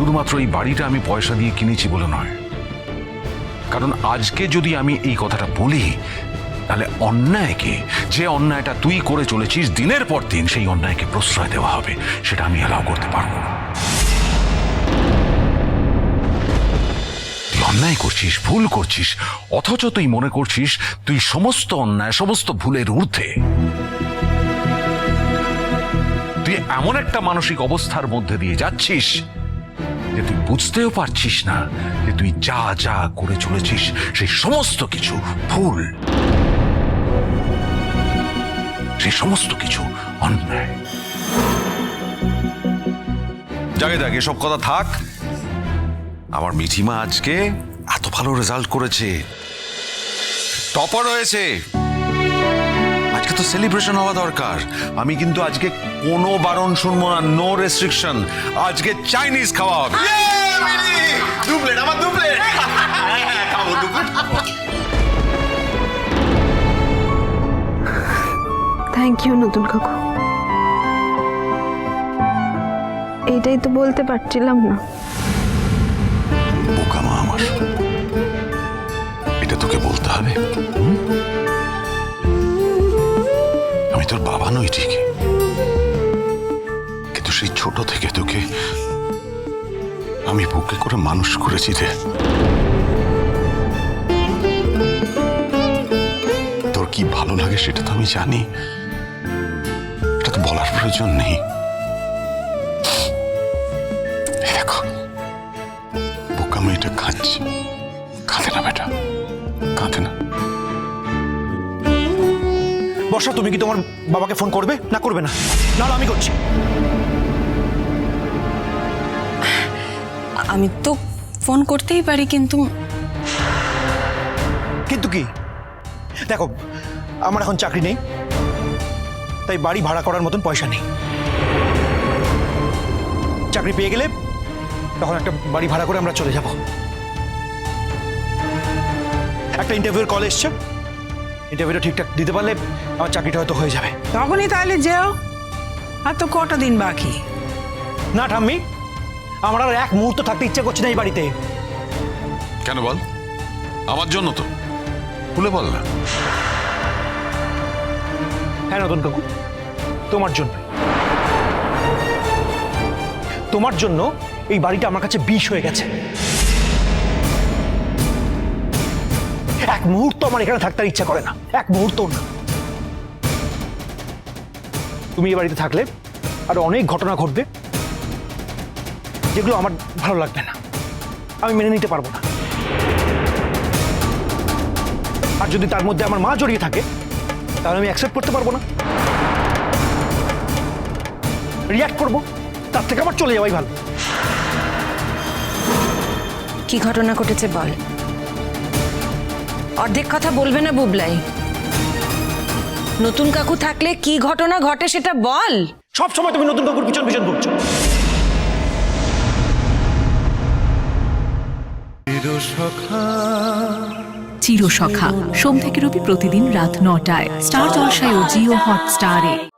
শুধুমাত্র এই বাড়িটা আমি পয়সা দিয়ে কিনেছি বলে নয়। কারণ আজকে যদি আমি এই কথাটা বলি, তাহলে অন্যায়কে, যে অন্যায়টা তুই করে চলেছিস, দিনের পর দিন সেই অন্যায়কে প্রশ্রয় দেওয়া হবে, সেটা আমি অ্যালাউ করতে পারব না। অন্যায় করছিস, ভুল করছিস, অথচ তুই মনে করছিস তুই সমস্ত অন্যায়, সমস্ত ভুলের ঊর্ধ্বে। তুই এমন একটা মানসিক অবস্থার মধ্যে দিয়ে যাচ্ছিস যে তুই বুঝতেও পারছিস না যে তুই যা যা করে চলেছিস সেই সমস্ত কিছু ভুল। সেই সমস্ত কিছু অন্যায়। যাকে যাক এসব কথা থাক। আমার মিঠিমা আজকে এত ভালো রেজাল্ট করেছে। টপার হয়েছে। তো সেলিব্রেশন হওয়া দরকার। আমি কিন্তু আজকে কোনো বারণ শুনব না নো রেস্ট্রিকশন আজকে চাইনিজ খাওয়া হবে। দু প্লেট আমার দু প্লেট খাব দু প্লেট থ্যাংক ইউ নতুন কাকু। এইটাই তো বলতে পারছিলাম না। বোকা মা আমার। বাবা নই ঠিক। কিন্তু সেই ছোট থেকে তোকে আমি বুকে করে মানুষ করেছি রে। তোর কি ভালো লাগে সেটা তো আমি জানি। এটা তো বলার প্রয়োজন নেই। দেখো বোকা মেয়েটা কাঁদছে কাঁদে না বেটা, কাঁদে না। বর্ষা তুমি কি তোমার বাবাকে ফোন করবে? না করবে না। নাহলে আমি করছি। আমি তো ফোন করতেই পারি কিন্তু কিন্তু কি? দেখো আমার এখন চাকরি নেই তাই বাড়ি ভাড়া করার মতন পয়সা নেই। চাকরি পেয়ে গেলে তখন একটা বাড়ি ভাড়া করে আমরা চলে যাব। একটা ইন্টারভিউর কল এসছে। ইন্টারভিউটা ঠিকঠাক দিতে পারলে আমার চাকরিটা হয়তো হয়ে যাবে। তখনই তাহলে যেও। আর তো কটা দিন বাকি। না ঠাম্মি আমার আর এক মুহূর্ত থাকতে ইচ্ছে করছে না এই বাড়িতে। কেন বল? আমার জন্য তো। খুলে বল না। হ্যাঁ নতুন কাকু তোমার জন্য। তোমার জন্য এই বাড়িটা আমার কাছে বিষ হয়ে গেছে। এক মুহূর্ত আমার এখানে থাকতে ইচ্ছা করে না। এক মুহূর্ত না। তুমি এ বাড়িতে থাকলে আর অনেক ঘটনা ঘটবে, যেগুলো আমার ভালো লাগবে না। আমি মেনে নিতে পারব না। আর যদি তার মধ্যে আমার মা জড়িয়ে থাকে, তাহলে আমি অ্যাকসেপ্ট করতে পারব না। রিয়াক্ট করব, তার থেকে আমার চলে যাওয়াই ভালো। কি ঘটনা ঘটেছে বল? অর্ধেক কথা বলবে না বুবলাই। নতুন কাকু থাকলে কি ঘটনা ঘটে সেটা বল। সব সময় তুমি নতুন কাকুর পিছন পিছন ঘুরছো। চিরসখা। সোম থেকে রবি প্রতিদিন রাত নটায়। স্টার জলসায় ও জিও হটস্টারে।